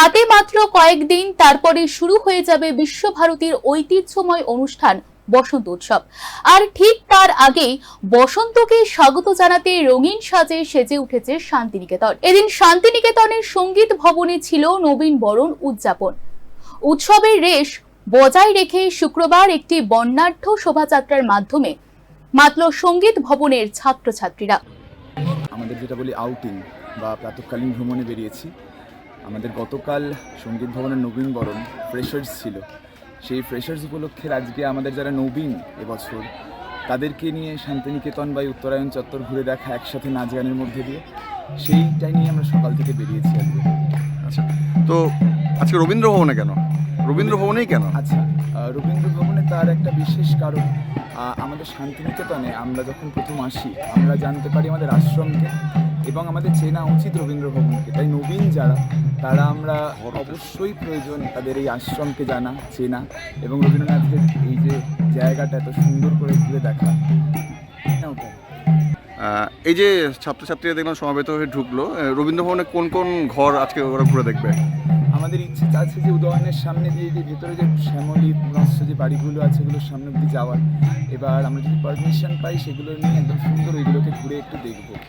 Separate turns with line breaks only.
হাতে মাত্র কয়েকদিন তারপরে শুরু হয়ে যাবে বিশ্বভারতীর ঐতিহ্যময় অনুষ্ঠান বসন্ত উৎসব। আর ঠিক তার আগেই বসন্তকে স্বাগত জানাতে রঙিন সাজে সেজে উঠেছে শান্তিনিকেতন। এদিন শান্তিনিকেতনের সংগীত ভবনে ছিল নবীন বরণ উদযাপন। উৎসবের রেশ বজায় রেখে শুক্রবার একটি বর্ণাঢ্য শোভাযাত্রার মাধ্যমে মাতল সংগীত ভবনের ছাত্রছাত্রীরা।
আমাদের যেটা বলি আউটিং বা প্রাতকালীন ভ্রমণে বেরিয়েছি। আমাদের গতকাল সংগীত ভবনের নবীন বরণ ফ্রেশার্স ছিল। সেই ফ্রেশার্স উপলক্ষে আজকে আমাদের যারা নবীন এবছর তাদেরকে নিয়ে শান্তিনিকেতন বা উত্তরায়ণ চত্বর ঘুরে দেখা একসাথে নাচ গানের মধ্যে দিয়ে সেইটাই নিয়ে আমরা সকাল থেকে বেরিয়েছি আজকে।
আচ্ছা তো আজকে রবীন্দ্র ভবনে কেন? রবীন্দ্র ভবনেই কেন?
আচ্ছা রবীন্দ্র ভবনে তার একটা বিশেষ কারণ আমাদের শান্তিনিকেতনে আমরা যখন প্রথম আসি আমরা জানতে পারি আমাদের আশ্রমকে এবং আমাদের চেনা উচিত রবীন্দ্র ভবনকে তাই নবীন যারা তারা আমরা অবশ্যই প্রয়োজন তাদের এই আশ্রমকে জানা চেনা এবং রবীন্দ্রনাথের এই যে জায়গাটা এত সুন্দর করে ঘুরে দেখা।
এই যে ছাত্রছাত্রীরা দেখলাম সমাবেত হয়ে ঢুকলো আহ, রবীন্দ্র ভবনে কোন কোন ঘর আজকে ওরা ঘুরে দেখবে?
আমাদের ইচ্ছে আছে যে উদয়নের সামনে দিয়ে যে ভেতরে যে শ্যামলী পুনশ্চ যে বাড়িগুলো আছে সেগুলোর সামনে দিয়ে যাওয়ার। এবার আমরা যদি পারমিশন পাই সেগুলো নিয়ে একদম সুন্দর ওইগুলোকে ঘুরে একটু দেখব।